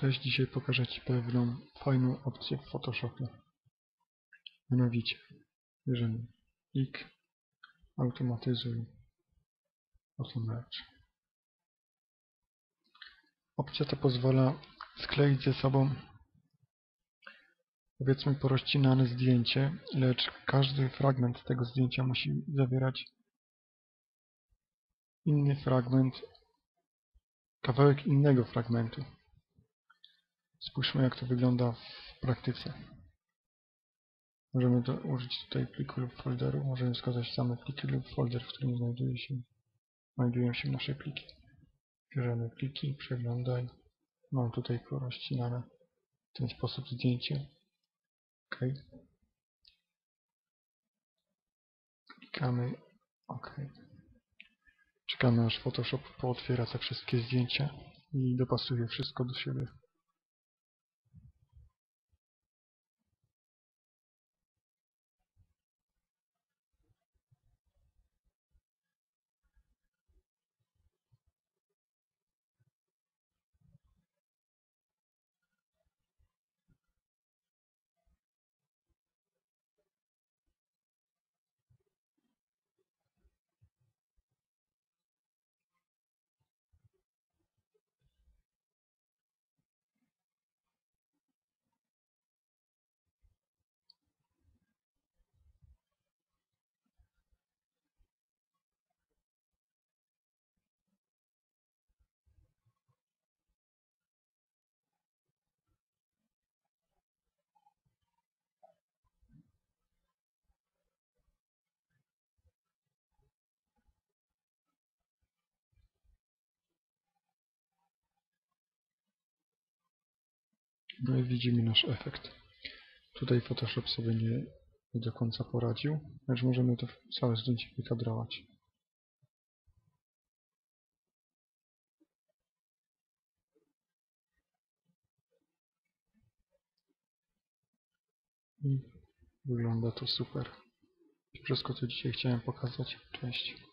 Cześć, dzisiaj pokażę Ci pewną fajną opcję w Photoshopie. Mianowicie, bierzemy plik, automatyzuj, automerge. Opcja ta pozwala skleić ze sobą powiedzmy porozcinane zdjęcie, lecz każdy fragment tego zdjęcia musi zawierać inny fragment, kawałek innego fragmentu. Spójrzmy jak to wygląda w praktyce. Możemy użyć tutaj pliku lub folderu. Możemy wskazać same pliki lub folder, w którym znajduje się, znajdują się nasze pliki. Bierzemy pliki, przeglądaj. Mam tutaj porozcinane w ten sposób zdjęcie. OK. Klikamy OK. Czekamy aż Photoshop pootwiera te wszystkie zdjęcia i dopasuje wszystko do siebie. No i widzimy nasz efekt. Tutaj Photoshop sobie nie, nie do końca poradził, lecz możemy to całe zdjęcie wykadrować. I wygląda to super. Wszystko co dzisiaj chciałem pokazać. Cześć.